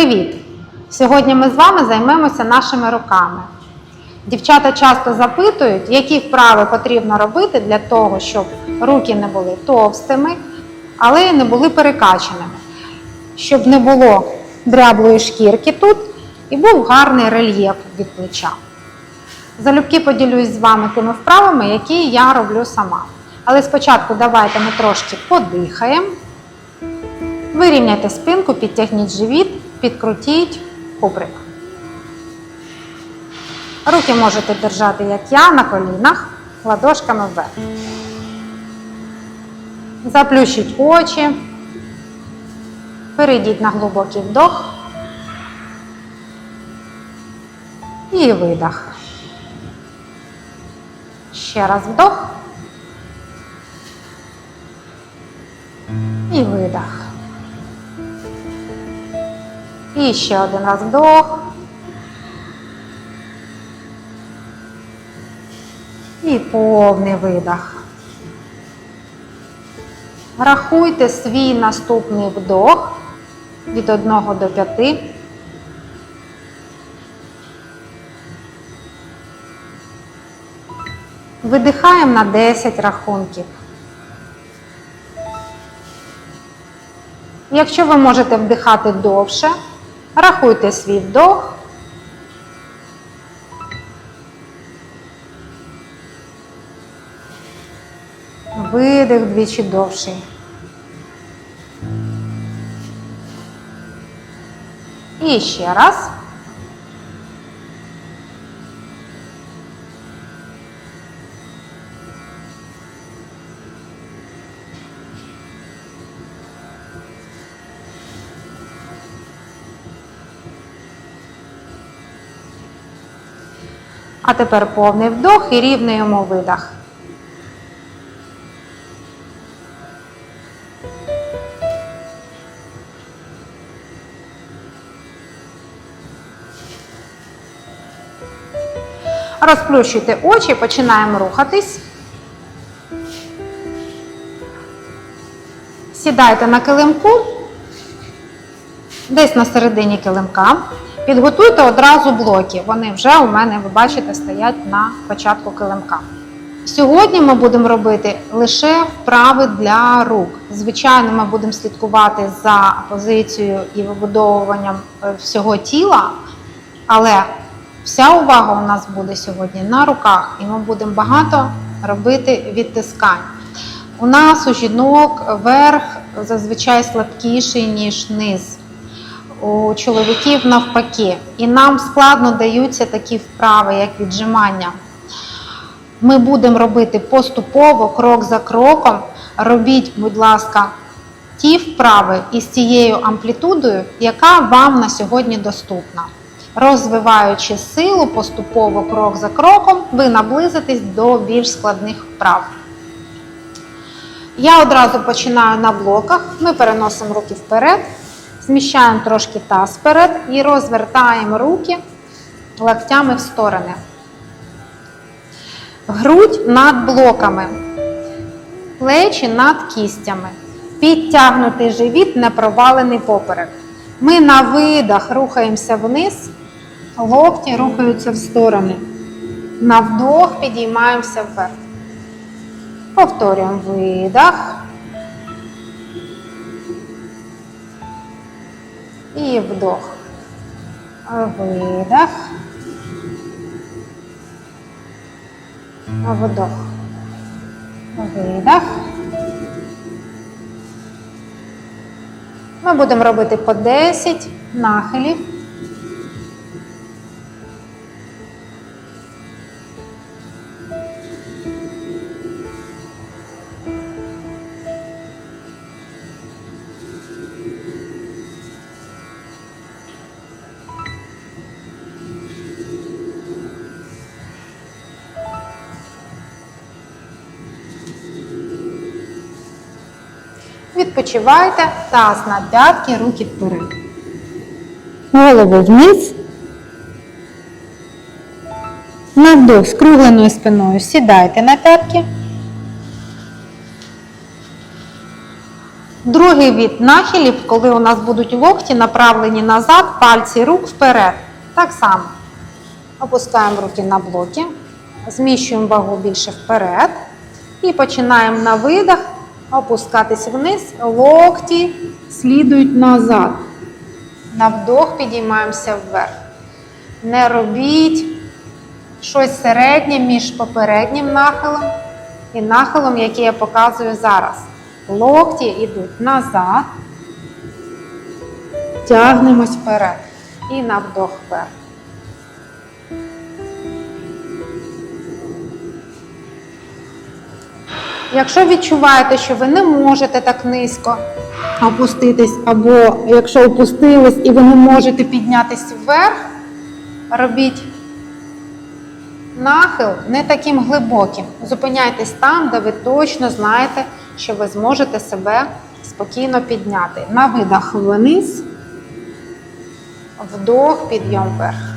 Привіт! Сьогодні ми з вами займемося нашими руками. Дівчата часто запитують, які вправи потрібно робити для того, щоб руки не були товстими, але й не були перекачаними, щоб не було дряблої шкірки тут і був гарний рельєф від плеча. Залюбки поділюсь з вами тими вправами, які я роблю сама. Але спочатку давайте ми трошки подихаємо. Вирівняйте спинку, підтягніть живіт, підкрутіть кубрик. Руки можете держати, як я, на колінах, ладошками вверх. Заплющіть очі. Перейдіть на глибокий вдох. І видох. Ще раз вдох. І видох. І ще один раз вдох. І повний видох. Рахуйте свій наступний вдох від 1 до 5. Видихаємо на 10 рахунків. Якщо ви можете вдихати довше, рахуйте свій вдох. Видих двічі довший. І ще раз. А тепер повний вдох і рівний йому видох. Розплющуйте очі, починаємо рухатись. Сідайте на килимку, десь на середині килимка. Підготуйте одразу блоки. Вони вже у мене, ви бачите, стоять на початку килимка. Сьогодні ми будемо робити лише вправи для рук. Звичайно, ми будемо слідкувати за позицією і вибудовуванням е, всього тіла, але вся увага у нас буде сьогодні на руках, і ми будемо багато робити відтискань. У нас у жінок верх зазвичай слабкіший, ніж низ. У чоловіків навпаки. І нам складно даються такі вправи, як віджимання. Ми будемо робити поступово, крок за кроком. Робіть, будь ласка, ті вправи із тією амплітудою, яка вам на сьогодні доступна. Розвиваючи силу поступово, крок за кроком, ви наблизитесь до більш складних вправ. Я одразу починаю на блоках. Ми переносимо руки вперед, зміщаємо трошки таз вперед і розвертаємо руки локтями в сторони. Грудь над блоками, плечі над кістями. Підтягнутий живіт, не провалений поперек. Ми на видах рухаємося вниз, локті рухаються в сторони. На вдох підіймаємося вверх. Повторюємо видох. І вдох. Видох. Вдох. Видох. Ми будемо робити по 10 нахилів. Відпочивайте, таз на п'ятки, руки вперед. Голову вниз. На вдох з спиною сідайте на п'ятки. Другий від нахилів, коли у нас будуть локті направлені назад, пальці рук вперед. Так само. Опускаємо руки на блоки, зміщуємо вагу більше вперед і починаємо на видах опускатись вниз, локті слідують назад. На вдох підіймаємося вверх. Не робіть щось середнє між попереднім нахилом і нахилом, який я показую зараз. Локті йдуть назад, тягнемось вперед і на вдох вверх. Якщо відчуваєте, що ви не можете так низько опуститись, або якщо опустились і ви не можете піднятися вверх, робіть нахил не таким глибоким. Зупиняйтесь там, де ви точно знаєте, що ви зможете себе спокійно підняти. На видах вниз, вдох, підйом вверх.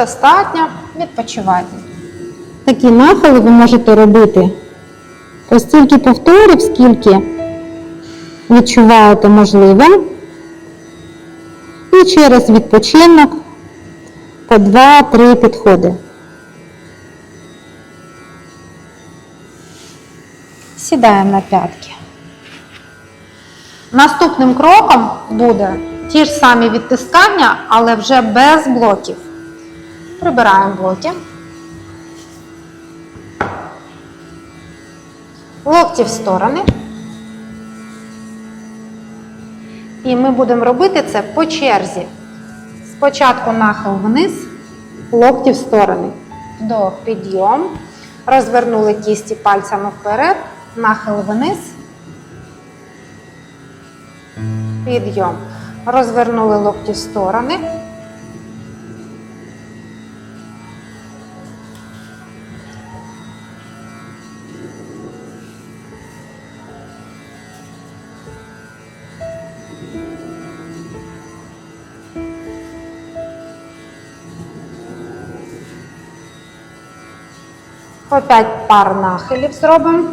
Достатньо, відпочивайте. Такі нахили ви можете робити по стільки повторів, скільки відчуваєте можливим. І через відпочинок по 2-3 підходи. Сідаємо на п'ятки. Наступним кроком буде ті ж самі відтискання, але вже без блоків. Прибираємо блоки. Локті в сторони. І ми будемо робити це по черзі. Спочатку нахил вниз, локті в сторони. Вдох, підйом. Розвернули кісті пальцями вперед, нахил вниз. Підйом. Розвернули локті в сторони. 5 пар нахилів зробимо.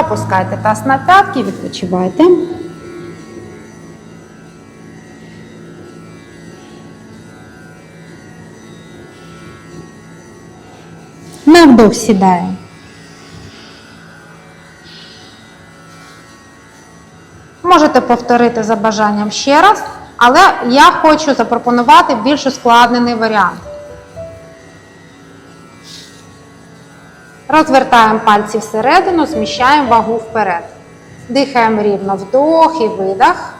Опускайте таз на п'ятки, відпочивайте. На вдох. Можете повторити за бажанням ще раз, але я хочу запропонувати більш ускладнений варіант. Розвертаємо пальці всередину, зміщаємо вагу вперед. Дихаємо рівно вдох і видох.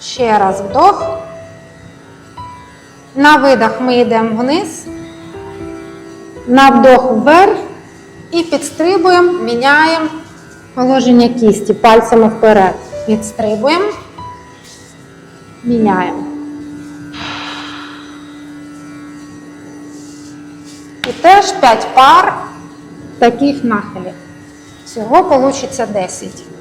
Ще раз вдох. На видох ми йдемо вниз. На вдох вверх і підстрибуємо, міняємо положення кісті пальцями вперед. Підстрибуємо, міняємо. І теж 5 пар таких нахилів. Всього вийде 10.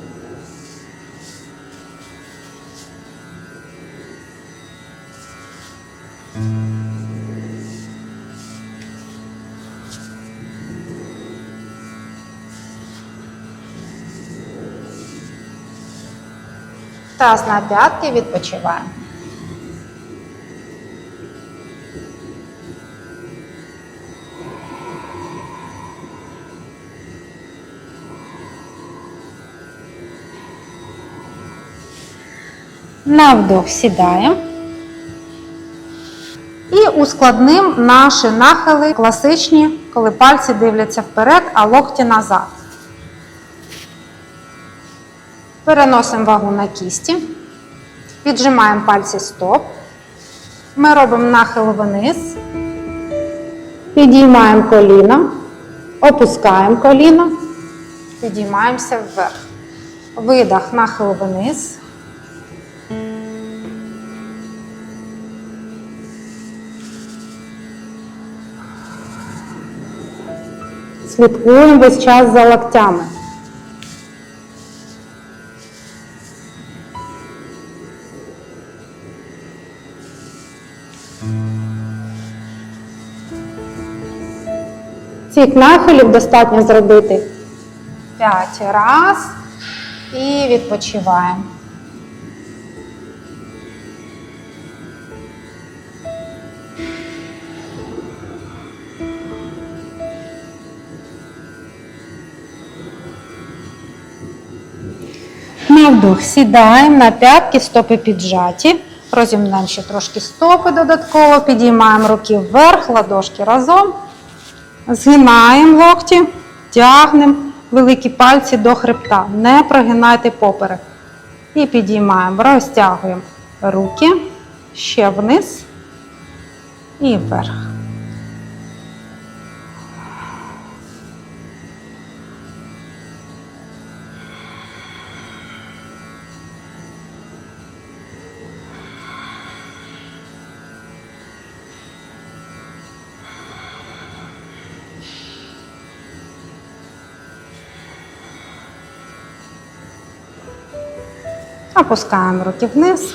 Таз на п'ятки відпочиваємо. На вдох сідаємо. І ускладним наші нахили класичні, коли пальці дивляться вперед, а локті назад. Переносимо вагу на кісті, піджимаємо пальці стоп, Ми робимо нахил вниз. Підіймаємо коліно, опускаємо коліно, підіймаємося вверх. Видах, нахил вниз. Слідкуємо весь час за локтями. Цих нахилів достатньо зробити 5 раз і відпочиваємо. На вдох сідаємо на п'ятки, стопи піджаті. Розімнемо ще трошки стопи додатково, підіймаємо руки вверх, ладошки разом. Згинаємо локті, тягнемо великі пальці до хребта. Не прогинайте поперек. І підіймаємо, розтягуємо руки ще вниз і вверх. Опускаємо руки вниз.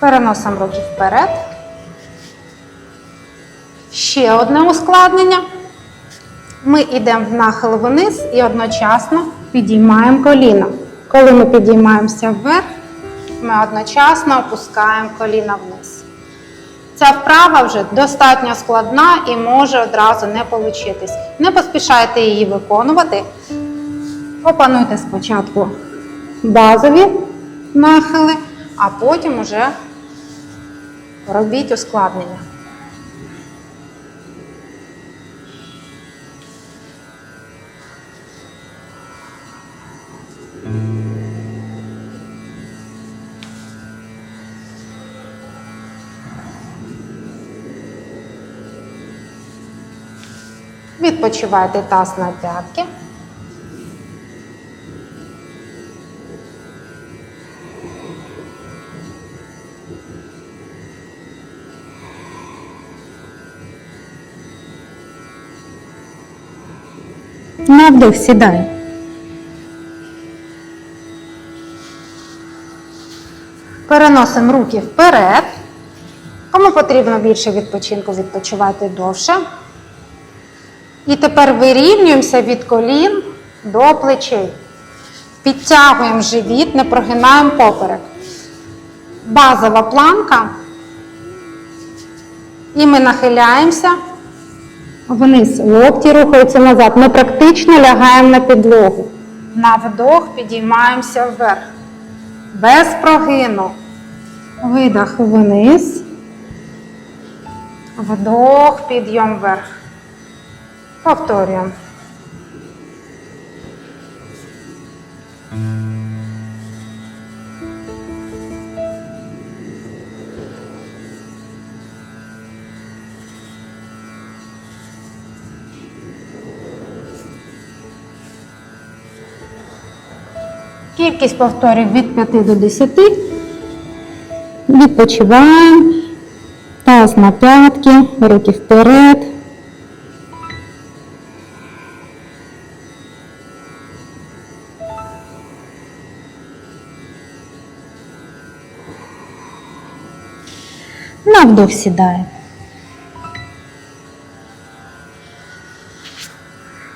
Переносимо руки вперед. Ще одне ускладнення. Ми йдемо в нахил вниз і одночасно підіймаємо коліна. Коли ми підіймаємося вверх, ми одночасно опускаємо коліна вниз. Ця вправа вже достатньо складна і може одразу не получитись. Не поспішайте її виконувати. Опануйте спочатку базові нахили, а потім уже робіть ускладнення. Відпочивайте таз на п'ятки. Вдох сідай. Переносимо руки вперед. Кому потрібно більше відпочинку, відпочивайте довше. І тепер вирівнюємося від колін до плечей. Підтягуємо живіт, не прогинаємо поперек. Базова планка. І ми нахиляємося вниз. Локті рухаються назад. Ми практично лягаємо на підлогу. На вдох підіймаємося вверх. Без прогину. Видох вниз. Вдох, підйом вверх. Повторюємо. Кількість повторів від 5 до 10. Відпочиваємо. Таз на п'ятки, руки вперед. На вдох сідає.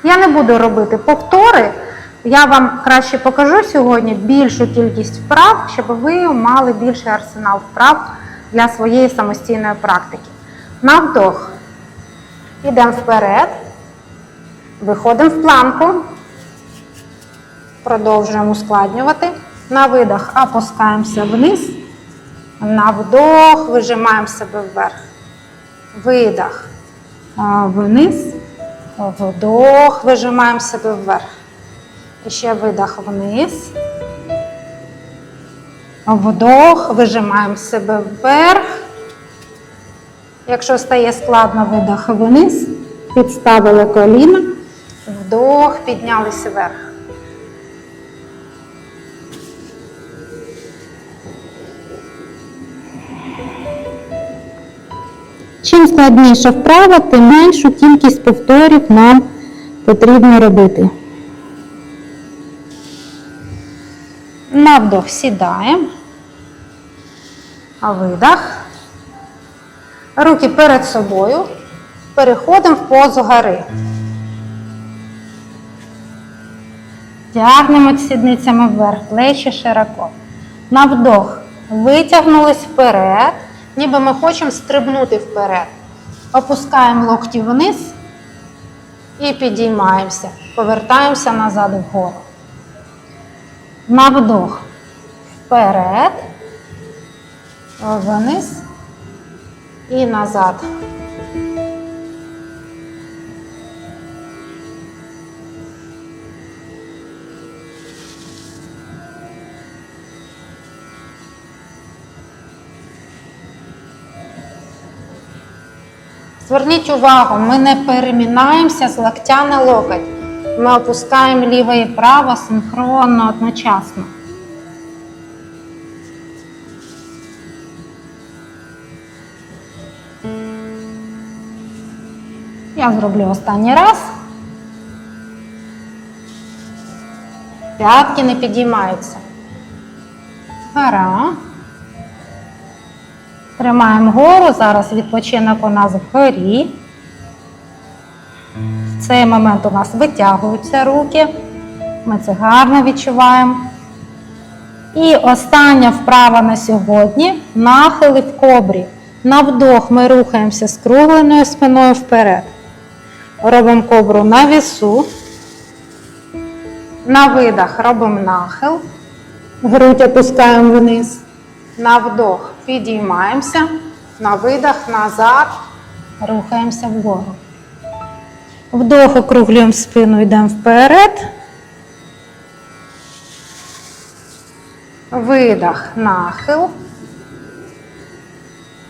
Я не буду робити повтори. Я вам краще покажу сьогодні більшу кількість вправ, щоб ви мали більший арсенал вправ для своєї самостійної практики. На вдох. Йдемо вперед. Виходимо в планку. Продовжуємо ускладнювати. На видох опускаємося вниз. На вдох вижимаємо себе вверх. Видох. Вниз. Вдох, вижимаємо себе вверх. І ще видох вниз. Вдох, вижимаємо себе вверх. Якщо стає складно, видох вниз, підставили коліна, вдох, піднялися вверх. Чим складніша вправа, тим меншу кількість повторів нам потрібно робити. Вдох сідаємо. А видох. Руки перед собою. Переходимо в позу гори. Тягнемо сідницями вверх, плечі широко. На вдох. Витягнулись вперед, ніби ми хочемо стрибнути вперед. Опускаємо локті вниз і підіймаємося. Повертаємося назад вгору. На вдох. Вперед. Вниз і назад. Зверніть увагу, ми не перемінаємося з локтя на локоть. Ми опускаємо ліве і право синхронно одночасно. Я зроблю останній раз. П'ятки не підіймаються. Гора. Тримаємо гору. Зараз відпочинок у нас вгорі. В цей момент у нас витягуються руки. Ми це гарно відчуваємо. І остання вправа на сьогодні нахили в кобрі. На вдох ми рухаємося скругленою спиною вперед. Робимо кобру на вісу. На видах робимо нахил. Грудь опускаємо вниз. На вдох підіймаємося. На видах назад. Рухаємося вгору. Вдох округлюємо спину, йдемо вперед. Видох, нахил.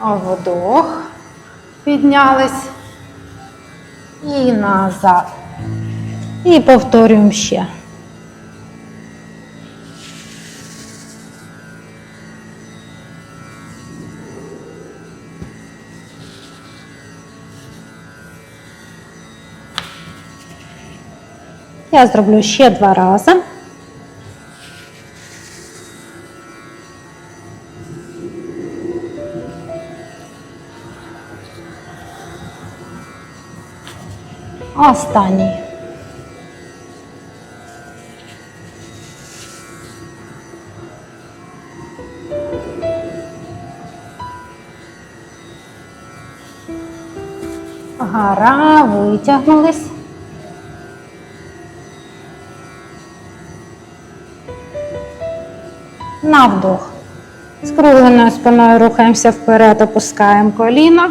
Вдох. Піднялись. І назад. І повторюємо ще. Я зроблю ще два рази. Останній. Гара, витягнулись. На вдох. Скругленою спиною рухаємося вперед, опускаємо коліна.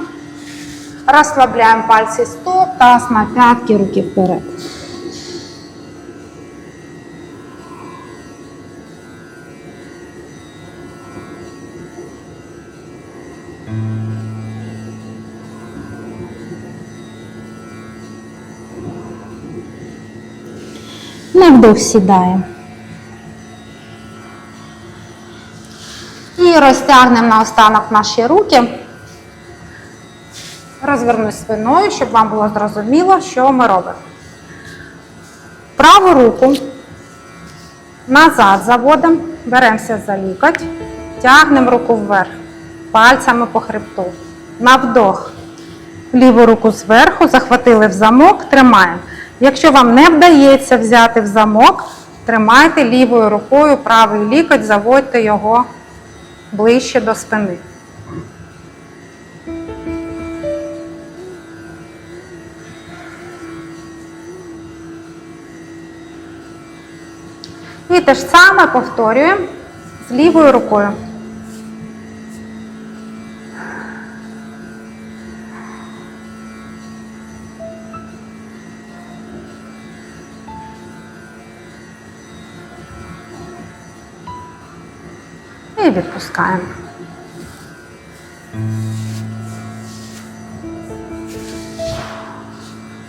Розслабляємо пальці стоп, таз на п'ятки, руки вперед. На вдох сідаємо. І розтягнемо наостанок наші руки. Розвернусь спиною, щоб вам було зрозуміло, що ми робимо. Праву руку назад заводимо, беремося за лікоть, тягнемо руку вверх, пальцями по хребту. На вдох. Ліву руку зверху, захватили в замок, тримаємо. Якщо вам не вдається взяти в замок, тримайте лівою рукою правий лікоть, заводьте його ближче до спини. Те ж саме повторюємо з лівою рукою. І відпускаємо.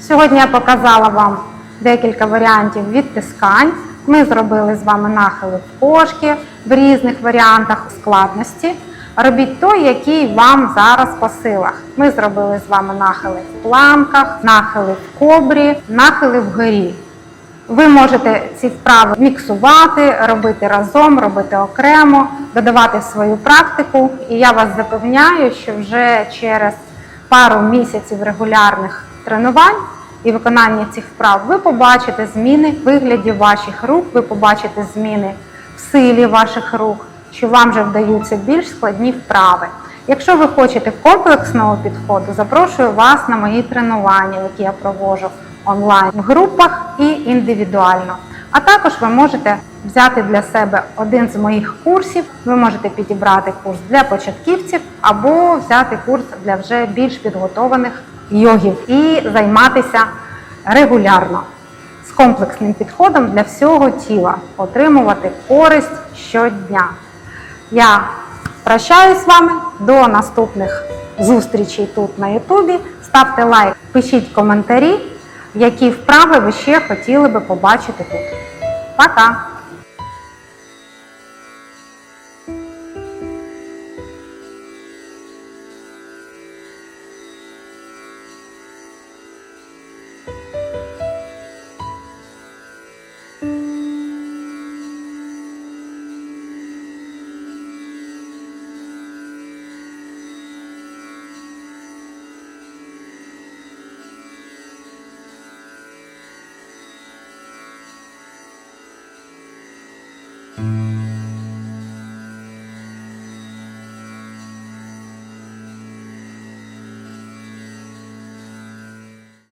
Сьогодні я показала вам декілька варіантів відтискань. Ми зробили з вами нахили в кошки в різних варіантах складності. Робіть той, який вам зараз по силах. Ми зробили з вами нахили в планках, нахили в кобрі, нахили вгорі. Ви можете ці вправи міксувати, робити разом, робити окремо, додавати в свою практику. І я вас запевняю, що вже через пару місяців регулярних тренувань і виконання цих вправ ви побачите зміни в вигляді ваших рук, ви побачите зміни в силі ваших рук, що вам вже вдаються більш складні вправи. Якщо ви хочете комплексного підходу, запрошую вас на мої тренування, які я проводжу онлайн в групах і індивідуально. А також ви можете взяти для себе один з моїх курсів. Ви можете підібрати курс для початківців або взяти курс для вже більш підготованих йогів і займатися регулярно з комплексним підходом для всього тіла, отримувати користь щодня. Я прощаюсь з вами до наступних зустрічей тут на Ютубі. Ставте лайк, пишіть коментарі, які вправи ви ще хотіли би побачити тут. Пока!